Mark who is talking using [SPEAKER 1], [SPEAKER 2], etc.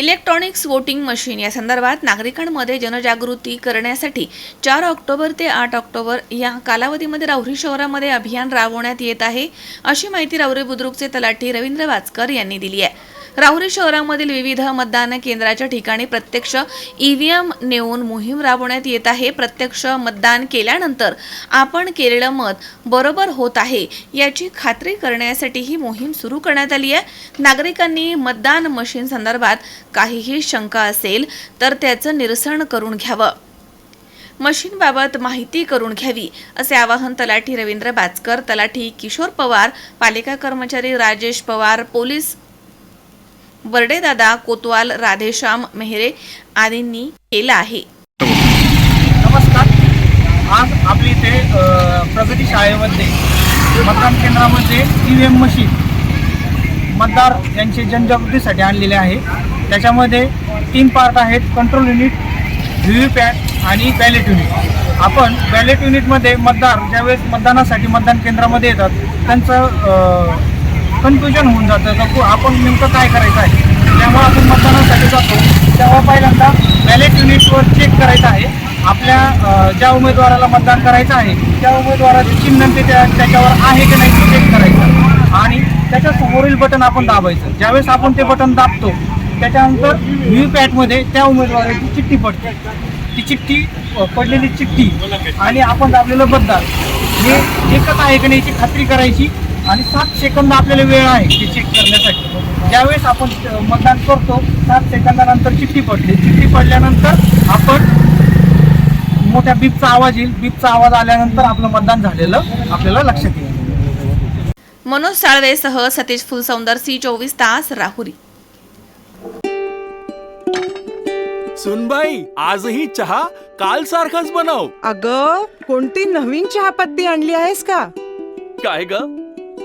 [SPEAKER 1] Electronics voting machine या संदर्भात नागरिकांमध्ये जनजागृती करण्यासाठी चार ऑक्टोबर ते आठ ऑक्टोबर या कालावधीमध्ये राहुरी शहरामध्ये अभियान राबवण्यात येत आहे अशी माहिती राहुरी बुद्रुकचे तलाठी रवींद्र वाचकर यांनी दिली आहे. राहुरी शहरामधील विविध मतदान केंद्राच्या ठिकाणी प्रत्यक्ष ईव्हीएम नेऊन मोहीम राबवण्यात येत आहे. प्रत्यक्ष मतदान केल्यानंतर आपण केलेलं मत बरोबर होत आहे याची खात्री करण्यासाठी ही मोहीम सुरू करण्यात आली आहे. नागरिकांनी मतदान मशीन संदर्भात काहीही शंका असेल तर त्याचं निरसन करून घ्यावं. मशीनबाबत माहिती करून घ्यावी असे आवाहन तलाठी रवींद्र बाचकर तलाठी किशोर पवार पालिका कर्मचारी राजेश पवार पोलीस बर्डेदादा कोतवाल राधेश्याम मेहरे आदींनी केलं आहे.
[SPEAKER 2] नमस्कार. आज आपल्या इथे प्रगती शाळेमध्ये मतदान केंद्रामध्ये ई व्ही एम मशीन मतदार यांचे जनजागृतीसाठी आणलेले आहे. त्याच्यामध्ये तीन पार्ट आहेत control unit V V PAT आणि बॅलेट युनिट आपण बॅलेट युनिटमध्ये मतदार ज्यावेळेस मतदानासाठी मतदान केंद्रामध्ये येतात त्यांचं कन्फ्युजन होऊन जातं. का आपण नेमकं काय करायचं आहे? त्यामुळे आपण मतदानासाठी जातो. तेव्हा पहिल्यांदा बॅलेट युनिटवर चेक करायचं आहे. आपल्या ज्या उमेदवाराला मतदान करायचं आहे त्या उमेदवाराचे चिन्ह ते त्या त्याच्यावर आहे की नाही ते चेक करायचं. आणि त्याच्या समोरील बटन आपण दाबायचं. ज्यावेळेस आपण ते बटन दाबतो त्याच्यानंतर व्ही पॅटमध्ये त्या उमेदवाराची चिठ्ठी पडते. ती चिठ्ठी पडलेली चिठ्ठी. आणि आपण दाबलेलं मतदान हे एकच आहे की नाही याची खात्री करायची. आणि सात सेकंद आपल्याला वेळ आहे ते चेक करण्यासाठी. ज्यावेळेस आपण मतदान करतो सात सेकंदानंतर चिठ्ठी पडली चिठ्ठी पडल्यानंतर आपण मोठ्या बीपचा आवाज येईल. बीपचा आवाज आल्यानंतर आपलं मतदान झालेलं आपल्याला लक्षात येईल.
[SPEAKER 1] मनोज साळवेसह सतीश फुलसौंदर सी चोवीस तास राहुरी.
[SPEAKER 3] सुनबाई आजही चहा काल सारखाच बनव.
[SPEAKER 4] अग कोणती नवीन चहापत्ती आणली आहेस का?
[SPEAKER 3] काय ग?